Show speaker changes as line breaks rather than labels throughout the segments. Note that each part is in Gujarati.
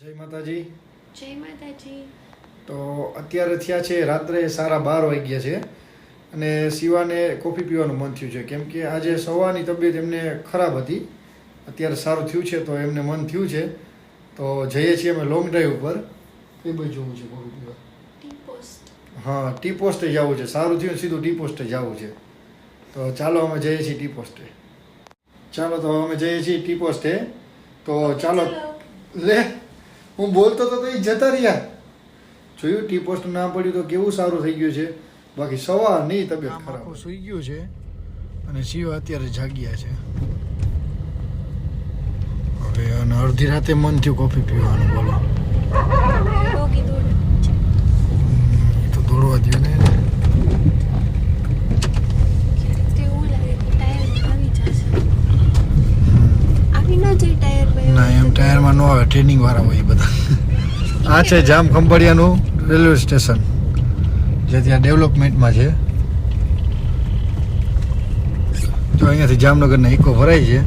જય માતાજી.
જય માતાજી.
તો અત્યારે થયા છે રાત્રે સારા બાર વાગ્યા છે અને શિવાને કોફી પીવાનું મન થયું છે. કેમ કે આજે સવારની તબિયત એમને ખરાબ હતી. અત્યારે સારું થયું છે તો એમને મન થયું છે. તો જઈએ છીએ અમે લોંગ ડ્રાઈવ ઉપર. કઈ બાજુ જવું છે કોફી પીવા? હા ટી પોસ્ટે જવું છે. સારું થયું સીધું ટી પોસ્ટે જવું છે. તો ચાલો અમે જઈએ છીએ ટી પોસ્ટે. ચાલો તો અમે જઈએ છીએ ટી પોસ્ટે. તો ચાલો. લે. હું બોલતો તો તો એ જતા રહ્યા. જોયું ટી પોસ્ટ ના પડ્યું તો કેવું સારું થઈ ગયું છે? બાકી સવાર નહીં તબિયત ખરાબ સુઈ ગયું છે અને શિવ અત્યારે જાગ્યા છે. હવે અને અડધી રાતે મન થયું કોફી પીવાનું બોલો. તો દોડવા દો ને
ક્યારેક તો એવું લાગે કે ટાયર આવી જશે આવી ન જાય ટાયર
ના એમ ટાયરમાં ન આવે ટ્રેનિંગ વાળા હોય બધા. આ છે જામ ખંભાળિયાનું રેલવે સ્ટેશન જે ત્યાં ડેવલપમેન્ટમાં છે. જો અહીંયાથી જામનગરના ઇકો ભરાય છે.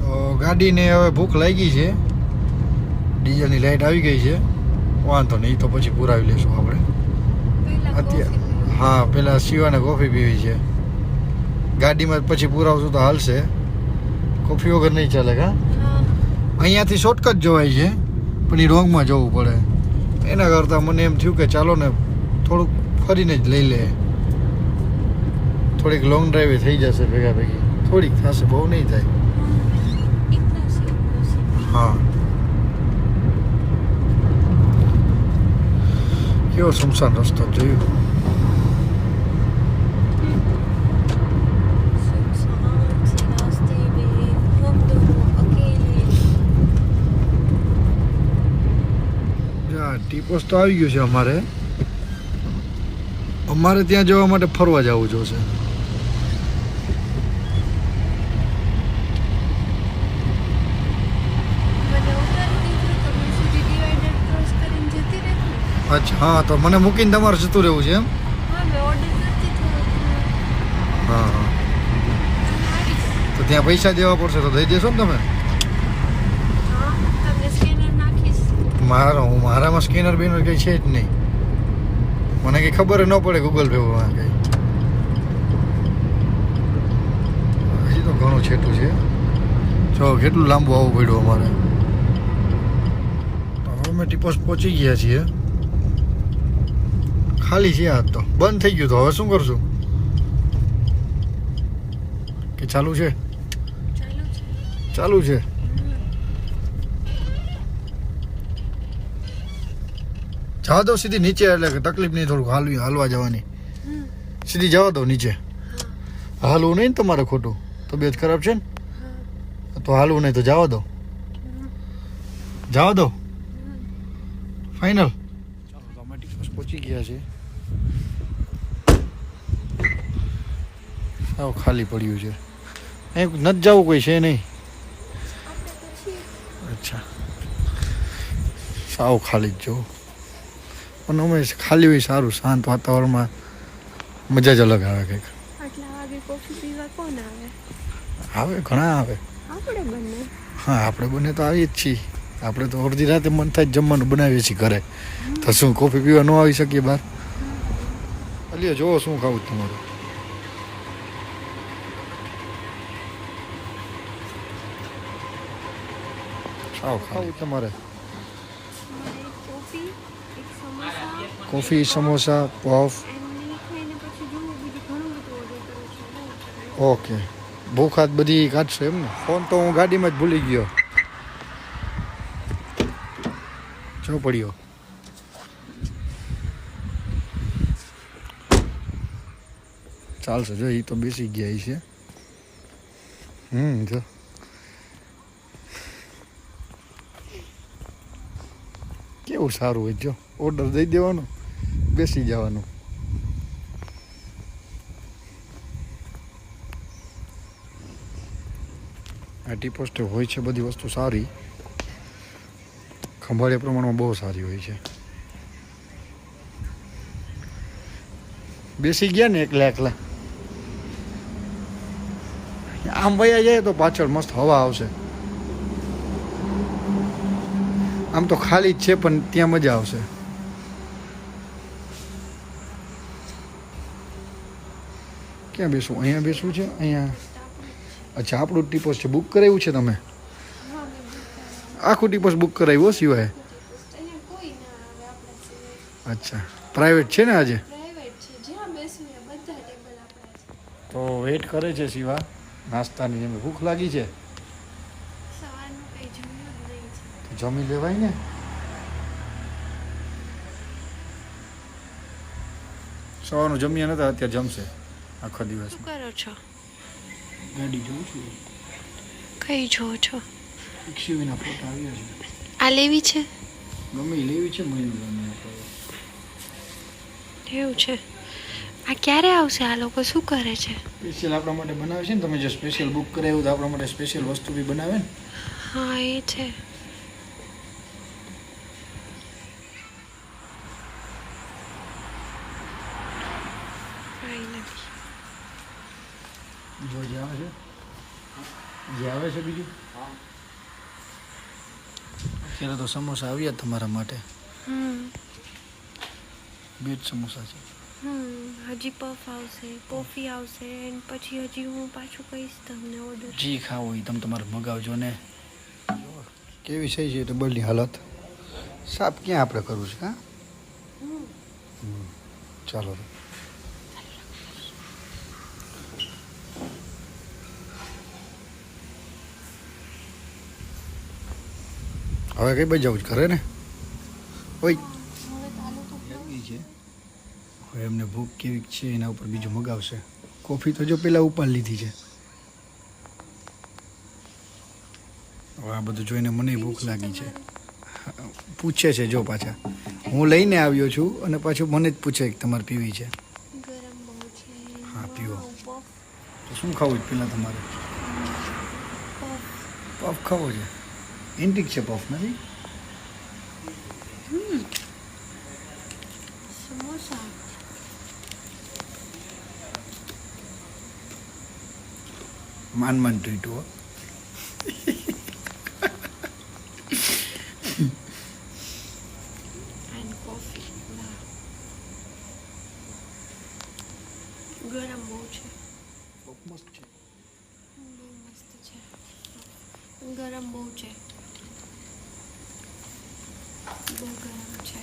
તો ગાડીને હવે ભૂખ લાગી છે. ડીઝલની લાઈટ આવી ગઈ છે. વાંધો નહીં તો પછી પુરાવી લેશું આપણે. અત્યારે હા પેલા શિવાને કોફી પીવી છે. ગાડીમાં પછી પુરાવશું તો હાલશે. કોફી વગર નહીં ચાલે કા? અહીંયાથી શોર્ટકટ જોવાય છે પણ એ રોંગમાં જવું પડે. એના કરતાં મને એમ થયું કે ચાલો ને થોડુંક ફરીને જ લઈ લે. થોડીક લોંગ ડ્રાઈવે થઈ જશે ભેગા ભેગી. થોડીક થશે બહુ નહીં થાય. હા. કેવો સુમસાન રસ્તો જોયું. હા તો આવી ગયું છે અમારે. અમારે ત્યાં જવા માટે ફરવા જવું જોશે અચ્છા હા તો મને મૂકીને તમારે જતું રહેવું છે એમ?
હા
તો ત્યાં પૈસા દેવા પડશે તો દઈ દેશો ને તમે
હા તમને સ્કેનર નાખીશ
મારો હું મારામાં સ્કેનર બેનર કંઈ છે જ નહીં. મને કંઈ ખબર ન પડે ગૂગલ પેમાં કંઈ. હજી તો ઘણું છેટું છે. જો કેટલું લાંબુ આવવું પડ્યું અમારે. હવે અમે ટીપોસ પહોંચી ગયા છીએ. ખાલી છે આજ તો. બંધ થઈ ગયું તો. હવે શું કરશું? કે ચાલુ છે.
ચાલુ છે
ચાલુ છે જવા દો સીધી નીચે એટલે કે તકલીફ નહીં થોડુંક હાલવી હાલવા જવાની. સીધી જવા દો નીચે. હાલવું નહીં ને તમારે ખોટું. તબિયત ખરાબ છે ને? તો હાલવું નહીં તો જવા દો જવા દો ફાઇનલ પહોંચી ગયા છે સાવ ખાલી પડ્યું છે. અહીં નથી જવું કોઈ છે નહીં. અચ્છા. સાવ ખાલી જ જો પણ અમે ખાલી હોય સારું શાંત વાતાવરણમાં મજા જ અલગ આવે કંઈક.
આટલા વાગે કોફી પીવા કોણ આવે?
આવે ઘણા આવે. હા આપણે બંને તો આવીએ જ છીએ. આપણે તો અડધી રાતે મન થાય જ જમવાનું બનાવીએ છીએ ઘરે. તો શું કોફી પીવા ન આવી શકીએ બહાર? અલ્યા જોવો શું ખાવું તમારું. સાવ ખાવું તમારે?
કોફી સમોસા
પફ
જોવું બીજું ઘણું બધું.
ઓકે કાઢશો એમ ને ફોન તો હું ગાડીમાં જ ભૂલી ગયો. જો પડ્યો. ચાલશે, જો એ તો બેસી ગયા છે હમ, જો. કેવું સારું હોય જો ઓર્ડર દઈ દેવાનો, બેસી જવાનું. આ ટી પોસ્ટે હોય છે, બધી વસ્તુ સારી. ખંભાળિયા પ્રમાણમાં બહુ સારી હોય છે. બેસી ગયા ને એકલા એકલા. આમ વયા જાય તો પાછળ મસ્ત હવા આવશે. આમ તો ખાલી જ છે પણ ત્યાં મજા આવશે. ક્યાં બેસવું અહીંયા બેસવું છે? અહીંયા. અચ્છા આપણું ટીપોસ છે. બુક કરાવ્યું છે તમે? આખું ટીપોસ બુક કરાવ્યું સિવાય? અચ્છા. પ્રાઇવેટ છે ને આજે? તો વેઇટ કરે છે શિવા. નાસ્તાની જેમ ભૂખ લાગી છે
સવારનું કંઈ જમ્યું જ નહીં છે
તો જમી લેવાય ને? સવારનું જમ્યા નતા અત્યારે જમશે આખો દિવસ.
શું કરો છો?
ગાડી જોઉં છું.
કઈ જો છો?
એક્સયુવીના ફોટા આવ્યા છે.
આ લેવી છે?
ગમે લેવી છે ગમે
એવું છે. આ ક્યારે આવશે આ લોકો? શું કરે છે?
સ્પેશિયલ આપણા માટે બનાવે છે ને તમે જે સ્પેશિયલ બુક કરાવ્યું તો આપણા માટે સ્પેશિયલ વસ્તુ બી બનાવે ને?
હા એ છે. Finally.
જો જે આવે છે જે આવે છે બીજું અત્યારે તો સમોસા આવ્યા જ તમારા માટે
હમ
બે જ સમોસા છે
હમ હજી પફ આવશે કોફી આવશે અને પછી હજી હું પાછું કહીશ તમને ઓર્ડર
જી ખાવું હોય તમે તમારે મગાવજો ને કેવી થઈ છે ટેબલની હાલત સાપ ક્યાં આપણે કરવું છે હા હમ. ચાલો હવે કઈ બાજુ જવું છે ઘરે ને હવે એમને ભૂખ કેવી છે એના ઉપર બીજું મગાવશે. કોફી તો જો પેલા ઉપાડ લીધી છે. હવે આ બધું જોઈને મને ભૂખ લાગી છે. પૂછે છે જો પાછા. હું લઈને આવ્યો છું અને પાછું મને જ પૂછે કે તમારે પીવી છે. હા, પીવો. તો શું ખાવું છે પેલા તમારે?
પફ
ખાવો છે. એન્ટિક છે પફ નથી માન માન ટ્રીટો હો.
એન્ડ કોફી ગરમ બહુ છે
પફ મસ્ત છે
બહુ મસ્ત છે ગરમ બહુ છે બહુ ગરમ છે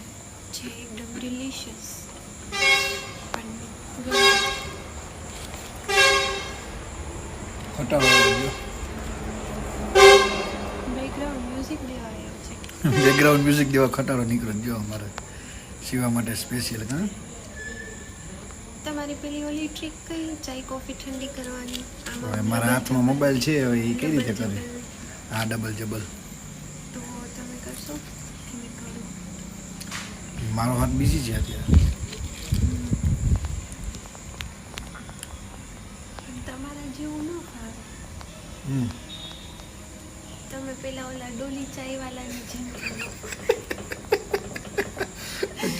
જે એકદમ ડિલિશિયસ પણ બેકગ્રાઉન્ડ મ્યુઝિક દેવા
બેકગ્રાઉન્ડ મ્યુઝિક જેવા ખટારો નીકળો જો અમારે સીવા માટે સ્પેશિયલ હા
તમારી પેલી ઓલી ટ્રીક કઈ? ચાય કોફી ઠંડી કરવાની.
મારા હાથમાં મોબાઈલ છે હવે એ કઈ રીતે કરે. હા ડબલ જબલ
તો તમે કરશો કે મેં કરું
મારો હાથ બીજી છે અત્યારે.
તમારા જેવું ન ફાવે.
હમ.
તમે પેલા ઓલા ડોલી ચાય જેમ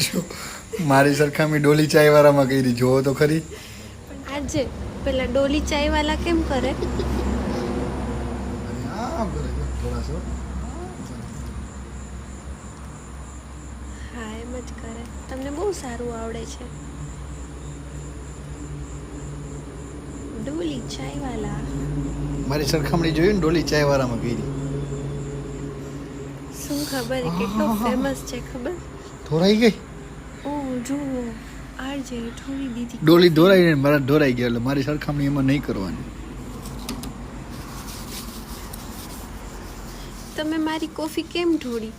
જો મારી સરખામણી ડોલી ચાય વાળામાં કરી જોવો તો ખરી.
આજે પેલા ડોલી ચાય વાળા કેમ કરે
આમ કરે જો, થોડા સો
હા એમ જ કરે. તમને બહુ સારું આવડે છે. ડોલી ચાયવાલા.
મારી સરખામણી જોઈ ને ડોલી ચાયવાળામાં વાળામાં
શું ખબર કેટલો ફેમસ છે ખબર?
ધોરાઈ ગઈ?
ઓ જુઓ. આરજે થોડી દીધી.
ડોલી ધોરાઈ ને મારા ધોરાઈ ગયા એટલે મારી સરખામણી એમાં નહીં કરવાની.
તમે મારી કોફી કેમ ઢોળી?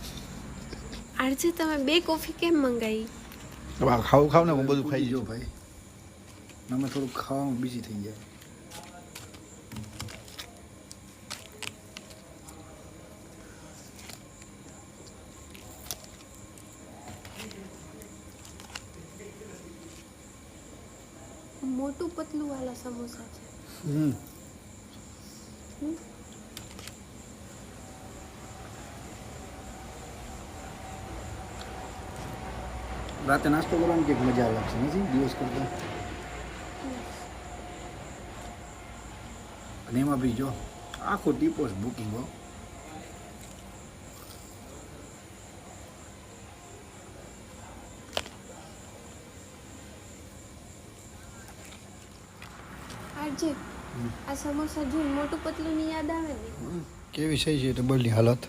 આજે તમે બે કોફી કેમ મંગાવી
હવે ખાવ ખાવ ને હું બધું ખાઈ જો ભાઈ. અમે થોડું ખાવામાં બીજી થઈ જાય
મોટું પતલું વાળા સમોસા છે.
હમ. રાતે નાસ્તો કરવાની કંઈક મજા લાગશે નથી દિવસ કરતા અને એમાં બી જો આખું ટી પોસ્ટ બુકિંગ હો
આજે આ સમોસા જોઈને મોટું પતલું ની યાદ આવે ને?
કેવી થઈ છે ડબલની હાલત?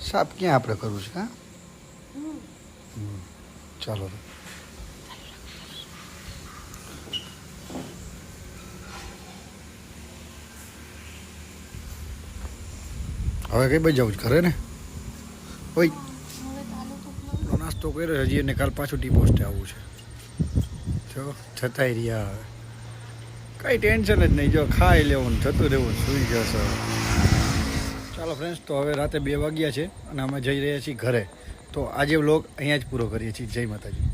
સાપ ક્યાં આપણે કરવું છે હા? હમ. ચાલો હવે કઈ બાજુ જવું છે? ઘરે ને? ઓય. નાસ્તો કર્યો હજી એને કાલ પાછું ટી પોસ્ટે આવવું છે. જો છતાંય રહ્યા હવે. કઈ ટેન્શન જ નહીં, જો ખાઈ લેવું થતું રહેવું સુઈ જશે. ચાલો ફ્રેન્ડ્સ તો હવે રાતે બે વાગ્યા છે અને અમે જઈ રહ્યા છીએ ઘરે. તો આજે વ્લોગ અહીંયા જ પૂરો કરીએ છીએ. જય માતાજી.